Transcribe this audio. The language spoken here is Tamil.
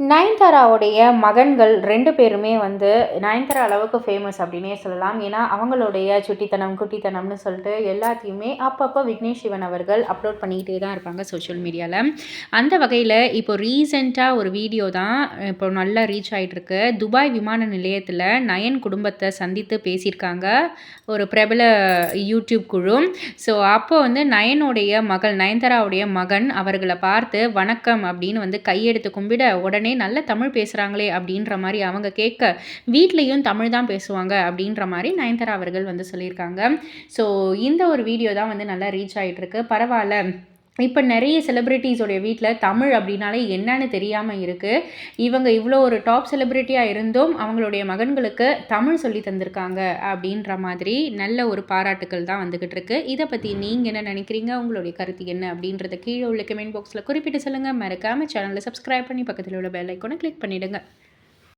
நயன்தாராவுடைய மகன்கள் ரெண்டு பேருமே வந்து நயன்தாரா அளவுக்கு ஃபேமஸ் அப்படின்னே சொல்லலாம். ஏன்னா அவங்களுடைய சுட்டித்தனம் குட்டித்தனம்னு சொல்லிட்டு எல்லாத்தையுமே அப்பப்போ விக்னேஷ் சிவன் அவர்கள் அப்லோட் பண்ணிக்கிட்டே தான் இருப்பாங்க சோஷியல் மீடியாவில் அந்த வகையில் இப்போ ரீசெண்டாக ஒரு வீடியோ தான் இப்போ நல்லா ரீச் ஆகிட்டுருக்கு துபாய் விமான நிலையத்தில் நயன் குடும்பத்தை சந்தித்து பேசியிருக்காங்க ஒரு பிரபல யூடியூப் குழு. ஸோ அப்போ வந்து நயனுடைய மகள் நயன்தாராவுடைய மகன் அவர்களை பார்த்து வணக்கம் அப்படின்னு வந்து கையெடுத்து கும்பிட உடனே உடனே நல்ல தமிழ் பேசுகிறாங்களே அப்படின்ற மாதிரி அவங்க கேட்க வீட்லேயும் தமிழ் தான் பேசுவாங்க அப்படின்ற மாதிரி நயன்தாரா அவர்கள் வந்து சொல்லியிருக்காங்க. ஸோ இந்த ஒரு வீடியோ தான் வந்து நல்லா ரீச் ஆகிட்டுருக்கு பரவாயில்ல. இப்போ நிறைய செலிப்ரிட்டிஸோடைய வீட்டில் தமிழ் அப்படின்னாலே என்னன்னு தெரியாமல் இருக்குது இவங்க இவ்வளோ ஒரு டாப் செலிப்ரிட்டியாக இருந்தும் அவங்களுடைய மகன்களுக்கு தமிழ் சொல்லி தந்திருக்காங்க அப்படின்ற மாதிரி நல்ல ஒரு பாராட்டுக்கள் தான் வந்துக்கிட்டு இருக்கு. இதை பற்றி நீங்கள் என்ன நினைக்கிறீங்க? உங்களுடைய கருத்து என்ன அப்படின்றத கீழே உள்ள கமெண்ட் பாக்ஸில் குறிப்பிட்டு சொல்லுங்கள் மறக்காமல் சேனலை சப்ஸ்கிரைப் பண்ணி பக்கத்தில் உள்ள பெல் ஐக்கோனை கிளிக் பண்ணிவிடுங்க